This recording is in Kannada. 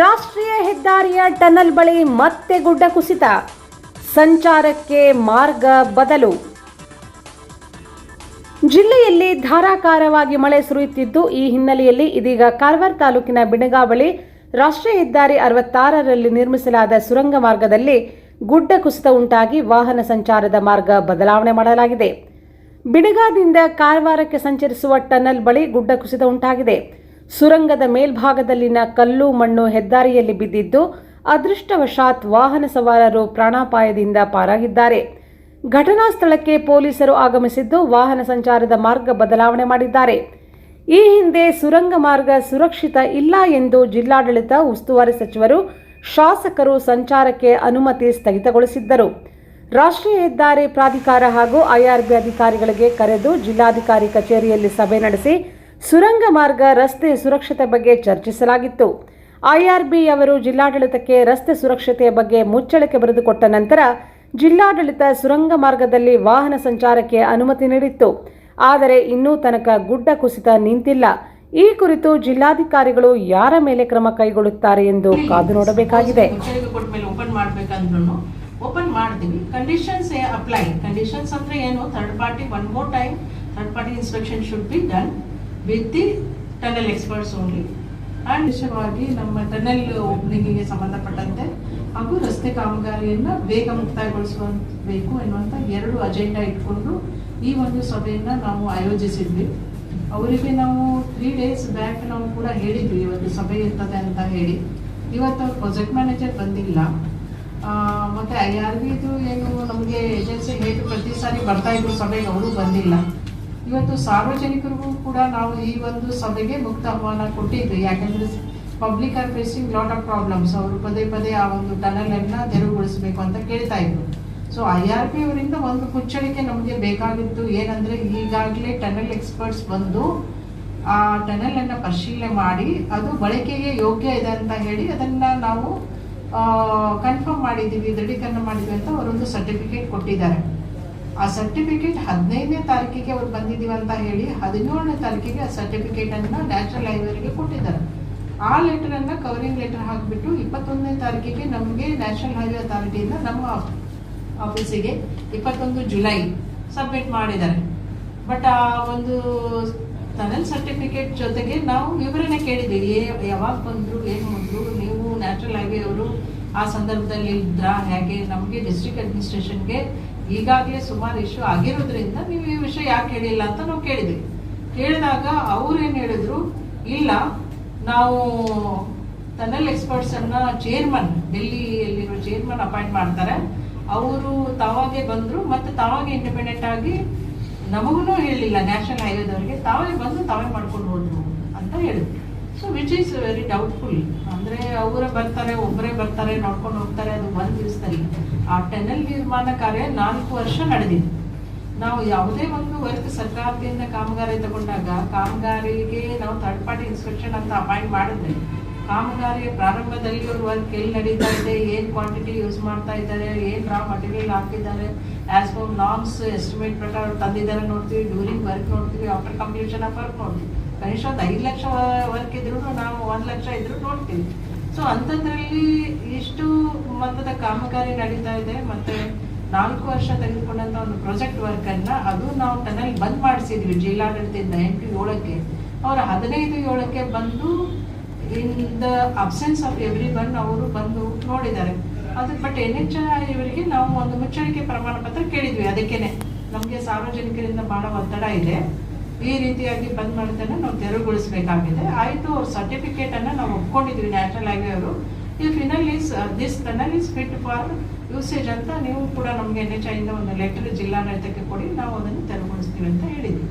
ರಾಷ್ಟ್ರೀಯ ಹೆದ್ದಾರಿಯ ಟನಲ್ ಬಳಿ ಮತ್ತೆ ಗುಡ್ಡ ಕುಸಿತ. ಸಂಚಾರಕ್ಕೆ ಮಾರ್ಗ ಬದಲು. ಜಿಲ್ಲೆಯಲ್ಲಿ ಧಾರಾಕಾರವಾಗಿ ಮಳೆ ಸುರಿಯುತ್ತಿದ್ದು, ಈ ಹಿನ್ನೆಲೆಯಲ್ಲಿ ಇದೀಗ ಕಾರವಾರ ತಾಲೂಕಿನ ಬಿಣಗಾವಳಿ ರಾಷ್ಟ್ರೀಯ ಹೆದ್ದಾರಿ ಅರವತ್ತಾರರಲ್ಲಿ ನಿರ್ಮಿಸಲಾದ ಸುರಂಗ ಮಾರ್ಗದಲ್ಲಿ ಗುಡ್ಡ ಕುಸಿತ ಉಂಟಾಗಿ ವಾಹನ ಸಂಚಾರದ ಮಾರ್ಗ ಬದಲಾವಣೆ ಮಾಡಲಾಗಿದೆ. ಬಿಣಗಾದಿಂದ ಕಾರವಾರಕ್ಕೆ ಸಂಚರಿಸುವ ಟನಲ್ ಬಳಿ ಗುಡ್ಡ ಕುಸಿತ ಉಂಟಾಗಿದೆ. ಸುರಂಗದ ಮೇಲ್ಭಾಗದಲ್ಲಿನ ಕಲ್ಲು ಮಣ್ಣು ಹೆದ್ದಾರಿಯಲ್ಲಿ ಬಿದ್ದಿದ್ದು, ಅದೃಷ್ಟವಶಾತ್ ವಾಹನ ಸವಾರರು ಪ್ರಾಣಾಪಾಯದಿಂದ ಪಾರಾಗಿದ್ದಾರೆ. ಘಟನಾ ಸ್ಥಳಕ್ಕೆ ಪೊಲೀಸರು ಆಗಮಿಸಿದ್ದು, ವಾಹನ ಸಂಚಾರದ ಮಾರ್ಗ ಬದಲಾವಣೆ ಮಾಡಿದ್ದಾರೆ. ಈ ಹಿಂದೆ ಸುರಂಗ ಮಾರ್ಗ ಸುರಕ್ಷಿತ ಇಲ್ಲ ಎಂದು ಜಿಲ್ಲಾಡಳಿತ ಉಸ್ತುವಾರಿ ಸಚಿವರು, ಶಾಸಕರು ಸಂಚಾರಕ್ಕೆ ಅನುಮತಿ ಸ್ಥಗಿತಗೊಳಿಸಿದ್ದರು. ರಾಷ್ಟ್ರೀಯ ಹೆದ್ದಾರಿ ಪ್ರಾಧಿಕಾರ ಹಾಗೂ ಐಆರ್ಬಿ ಅಧಿಕಾರಿಗಳಿಗೆ ಕರೆದು ಜಿಲ್ಲಾಧಿಕಾರಿ ಕಚೇರಿಯಲ್ಲಿ ಸಭೆ ನಡೆಸಿ ಸುರಂಗ ಮಾರ್ಗ ರಸ್ತೆ ಸುರಕ್ಷತೆ ಬಗ್ಗೆ ಚರ್ಚಿಸಲಾಗಿತ್ತು. ಐಆರ್ಬಿ ಅವರು ಜಿಲ್ಲಾಡಳಿತಕ್ಕೆ ರಸ್ತೆ ಸುರಕ್ಷತೆಯ ಬಗ್ಗೆ ಮುಚ್ಚಳಿಕೆ ಬರೆದುಕೊಟ್ಟ ನಂತರ ಜಿಲ್ಲಾಡಳಿತ ಸುರಂಗ ಮಾರ್ಗದಲ್ಲಿ ವಾಹನ ಸಂಚಾರಕ್ಕೆ ಅನುಮತಿ ನೀಡಿತ್ತು. ಆದರೆ ಇನ್ನೂ ತನಕ ಗುಡ್ಡ ಕುಸಿತ ನಿಂತಿಲ್ಲ. ಈ ಕುರಿತು ಜಿಲ್ಲಾಧಿಕಾರಿಗಳು ಯಾರ ಮೇಲೆ ಕ್ರಮ ಕೈಗೊಳ್ಳುತ್ತಾರೆ ಎಂದು ಕಾದು ನೋಡಬೇಕಾಗಿದೆ. ಓಪನ್ ಮಾಡ್ತೀವಿ ಕಂಡೀಷನ್ಸ್ ಅಪ್ಲೈ ಕಂಡೀಷನ್ಸ್ ಅಂದ್ರೆ ಏನು? Third party one more time third party inspection should be done with the tunnel experts only and ವಿಶೇಷವಾಗಿ ನಮ್ಮ ಟನಲ್ ಓಪನಿಂಗಿಗೆ ಸಂಬಂಧಪಟ್ಟಂತೆ ಹಾಗೂ ರಸ್ತೆ ಕಾಮಗಾರಿಯನ್ನ ಬೇಗ ಮುಕ್ತಾಯಗೊಳಿಸಬೇಕು ಎನ್ನುವಂತ ಎರಡು ಅಜೆಂಡಾ ಇಟ್ಕೊಂಡು ಈ ಒಂದು ಸಭೆಯನ್ನು ನಾವು ಆಯೋಜಿಸಿದ್ವಿ. ಅವರಿಗೆ ನಾವು ತ್ರೀ ಡೇಸ್ ಬ್ಯಾಕ್ ನಾವು ಕೂಡ ಹೇಳಿದ್ವಿ ಇವತ್ತು ಸಭೆ ಇರ್ತದೆ ಅಂತ ಹೇಳಿ. ಇವತ್ತು ಪ್ರಾಜೆಕ್ಟ್ ಮ್ಯಾನೇಜರ್ ಬಂದಿಲ್ಲ. ಮತ್ತು ಐ ಆರ್ ಬಿದು ಏನು ನಮಗೆ ಏಜೆನ್ಸಿ ಹೇಗೆ ಪ್ರತಿ ಸಾರಿ ಬರ್ತಾ ಇದ್ರು ಸಭೆಗೆ, ಅವರು ಬಂದಿಲ್ಲ. ಇವತ್ತು ಸಾರ್ವಜನಿಕರಿಗೂ ಕೂಡ ನಾವು ಈ ಒಂದು ಸಭೆಗೆ ಮುಕ್ತ ಆಹ್ವಾನ ಕೊಟ್ಟಿದ್ವಿ ಯಾಕಂದ್ರೆ public are facing lot of problems ಅವರು ಪದೇ ಪದೇ ಆ ಒಂದು ಟನಲ್ ಅನ್ನ ತೆರವುಗೊಳಿಸಬೇಕು ಅಂತ ಕೇಳ್ತಾ ಇದ್ರು. ಸೊ ಐ ಆರ್ ಪಿ ಅವರಿಂದ ಒಂದು ಕುಚ್ಚಳಿಕೆ ನಮಗೆ ಬೇಕಾಗಿತ್ತು. ಏನಂದ್ರೆ ಈಗಾಗಲೇ ಟನಲ್ ಎಕ್ಸ್ಪರ್ಟ್ಸ್ ಬಂದು ಆ ಟನಲ್ ಅನ್ನ ಪರಿಶೀಲನೆ ಮಾಡಿ, ಅದು ಬಳಕೆಗೆ ಯೋಗ್ಯ ಇದೆ ಅಂತ ಹೇಳಿ ಅದನ್ನ ನಾವು ಕನ್ಫರ್ಮ್ ಮಾಡಿದ್ದೀವಿ, ದೃಢೀಕರಣ ಮಾಡಿದ್ವಿ ಅಂತ ಅವರೊಂದು ಸರ್ಟಿಫಿಕೇಟ್ ಕೊಟ್ಟಿದ್ದಾರೆ. ಆ ಸರ್ಟಿಫಿಕೇಟ್ ಹದಿನೈದನೇ ತಾರೀಕಿಗೆ ಅವ್ರು ಬಂದಿದ್ದೀವಿ ಅಂತ ಹೇಳಿ ಹದಿನೇಳನೇ ತಾರೀಕಿಗೆ ಆ ಸರ್ಟಿಫಿಕೇಟ್ ಅನ್ನ ನ್ಯಾಷನಲ್ ಲೈಬ್ರರಿಗೆ ಕೊಟ್ಟಿದ್ದಾರೆ. ಆ ಲೆಟರ್ ಅನ್ನ ಕವರಿಂಗ್ ಲೆಟರ್ ಹಾಕ್ಬಿಟ್ಟು ಇಪ್ಪತ್ತೊಂದನೇ ತಾರೀಕಿಗೆ ನಮಗೆ ನ್ಯಾಷನಲ್ ಹೈವೇ ಅಥಾರಿಟಿಯಿಂದ ನಮ್ಮ ಆಫೀಸಿಗೆ ಇಪ್ಪತ್ತೊಂದು ಜುಲೈ ಸಬ್ಮಿಟ್ ಮಾಡಿದ್ದಾರೆ. ಬಟ್ ಆ ಒಂದು ತನಲ್ ಸರ್ಟಿಫಿಕೇಟ್ ಜೊತೆಗೆ ನಾವು ವಿವರಣೆ ಕೇಳಿದ್ದೀವಿ. ಯಾವಾಗ ಬಂದ್ರು, ಏನು ಬಂದ್ರು, ನೀವು ನ್ಯಾಚುರಲ್ ಹೈವೇ ಅವರು ಆ ಸಂದರ್ಭದಲ್ಲಿ ಇದ್ರಾ, ಹೇಗೆ? ನಮಗೆ ಡಿಸ್ಟ್ರಿಕ್ಟ್ ಅಡ್ಮಿನಿಸ್ಟ್ರೇಷನ್ಗೆ ಈಗಾಗಲೇ ಸುಮಾರು ಇಶ್ಯೂ ಆಗಿರೋದ್ರಿಂದ ನೀವು ಈ ವಿಷಯ ಯಾಕೆ ಹೇಳಿಲ್ಲ ಅಂತ ನಾವು ಕೇಳಿದ್ವಿ. ಕೇಳಿದಾಗ ಅವ್ರೇನ್ ಹೇಳಿದ್ರು, ಇಲ್ಲ, ನಾವು ಟನಲ್ ಎಕ್ಸ್ಪರ್ಟ್ಸ್ ಅನ್ನ ಚೇರ್ಮನ್ ಡೆಲ್ಲಿಯಲ್ಲಿರೋ ಚೇರ್ಮನ್ ಅಪಾಯಿಂಟ್ ಮಾಡ್ತಾರೆ. ಅವರು ತಾವಾಗೆ ಬಂದ್ರು ಮತ್ತೆ ತಾವಾಗೆ ಇಂಡಿಪೆಂಡೆಂಟ್ ಆಗಿ ನಮಗೂ ಹೇಳಿಲ್ಲ ನ್ಯಾಷನಲ್ ಹೈವೇದವರಿಗೆ ತಾವೇ ಬಂದು ತಾವೇ ಮಾಡ್ಕೊಂಡು ಹೋದ್ರು ಅಂತ ಹೇಳಿದ್ರು. So which is very doubtful ಅಂದ್ರೆ, ಅವರೇ ಬರ್ತಾರೆ ಒಬ್ಬರೇ ಬರ್ತಾರೆ, ನೋಡ್ಕೊಂಡು ಹೋಗ್ತಾರೆ, ಅದು ಒಂದು ದಿವಸದಲ್ಲಿ. ಆ ಟನಲ್ ನಿರ್ಮಾಣ ಕಾರ್ಯ ನಾಲ್ಕು ವರ್ಷ ನಡೆದಿದೆ. ನಾವು ಯಾವುದೇ ಒಂದು ವರ್ಕ್ ಸರ್ಕಾರದಿಂದ ಕಾಮಗಾರಿ ತಗೊಂಡಾಗ ಕಾಮಗಾರಿಗೆ ನಾವು ಥರ್ಡ್ ಪಾರ್ಟಿ ಇನ್ಸ್ಪೆಕ್ಷನ್ ಅಂತ ಅಪಾಯಿಂಟ್ ಮಾಡಿದ್ರೆ ಕಾಮಗಾರಿಯ ಪ್ರಾರಂಭದಲ್ಲಿ ಅವ್ರ ವರ್ಕ್ ಎಲ್ಲಿ ನಡೀತಾ ಇದೆ, ಏನ್ ಕ್ವಾಂಟಿಟಿ ಯೂಸ್ ಮಾಡ್ತಾ ಇದ್ದಾರೆ, ಏನ್ ರಾ ಮಟೀರಿಯಲ್ ಹಾಕಿದ್ದಾರೆ ಆಸ್ ಫೋರ್ ನಾಮ್ಸ್ ಎಸ್ಟಿಮೇಟ್ ಪ್ರಕಾರ ಅವ್ರು ತಂದಿದ್ದಾರೆ ನೋಡ್ತೀವಿ ಡ್ಯೂರಿಂಗ್ ವರ್ಕ್ ನೋಡ್ತೀವಿ ಆಫ್ಟರ್ ಕಂಪ್ಲೀಷನ್ ಆಫ್ ವರ್ಕ್ ನೋಡ್ತೀವಿ. ಕನಿಷ್ಠ ಒಂದು ಐದು ಲಕ್ಷ ವರ್ಕ್ ಇದ್ರು ನಾವು ಒಂದು ಲಕ್ಷ ಇದ್ರು ನೋಡ್ತೀವಿ. ಸೊ ಅಂಥದ್ರಲ್ಲಿ ಇಷ್ಟು ಮೊತ್ತದ ಕಾಮಗಾರಿ ನಡೀತಾ ಇದೆ, ಮತ್ತೆ ನಾಲ್ಕು ವರ್ಷ ತೆಗೆದುಕೊಂಡಂತ ಒಂದು ಪ್ರಾಜೆಕ್ಟ್ ವರ್ಕ್ ಅನ್ನ ಅದು ನಾವು ಟನಲ್ ಬಂದ್ ಮಾಡಿಸಿದ್ವಿ, ಜಿಲ್ಲಾಡಳಿತದಿಂದ ಎಂಟು ಏಳಕ್ಕೆ. ಅವರ ಹದಿನೈದು, ಏಳಕ್ಕೆ ಬಂದು in the absence of everyone ಅವರು ಬಂದು ನೋಡಿದ್ದಾರೆ. ಅದು ಬಟ್ ಎನ್ ಎಚ್ ಇವರಿಗೆ ನಾವು ಒಂದು ಮುಚ್ಚಳಿಕೆ ಪ್ರಮಾಣ ಪತ್ರ ಕೇಳಿದ್ವಿ, ಅದಕ್ಕೇನೆ. ನಮಗೆ ಸಾರ್ವಜನಿಕರಿಂದ ಬಹಳ ಒತ್ತಡ ಇದೆ. ಈ ರೀತಿಯಾಗಿ ಬಂದ್ ಮಾಡಿದ್ದನ್ನ ನಾವು ತೆರವುಗೊಳಿಸಬೇಕಾಗಿದೆ. ಆಯಿತು, ಅವ್ರ ಸರ್ಟಿಫಿಕೇಟ್ ಅನ್ನ ನಾವು ಒಪ್ಕೊಂಡಿದ್ವಿ ನ್ಯಾಷನಲ್ ಹೈವೇ ಅವರು. ಈ final is this tunnel is fit for usage ಅಂತ ನೀವು ಕೂಡ ನಮಗೆ ಎನ್ ಎಚ್ ಐಯಿಂದ ಒಂದು ಲೆಟರ್ ಜಿಲ್ಲಾಡಳಿತಕ್ಕೆ ಕೊಡಿ, ನಾವು ಅದನ್ನು ತೆರವುಗೊಳಿಸ್ತೀವಿ ಅಂತ ಹೇಳಿದ್ವಿ.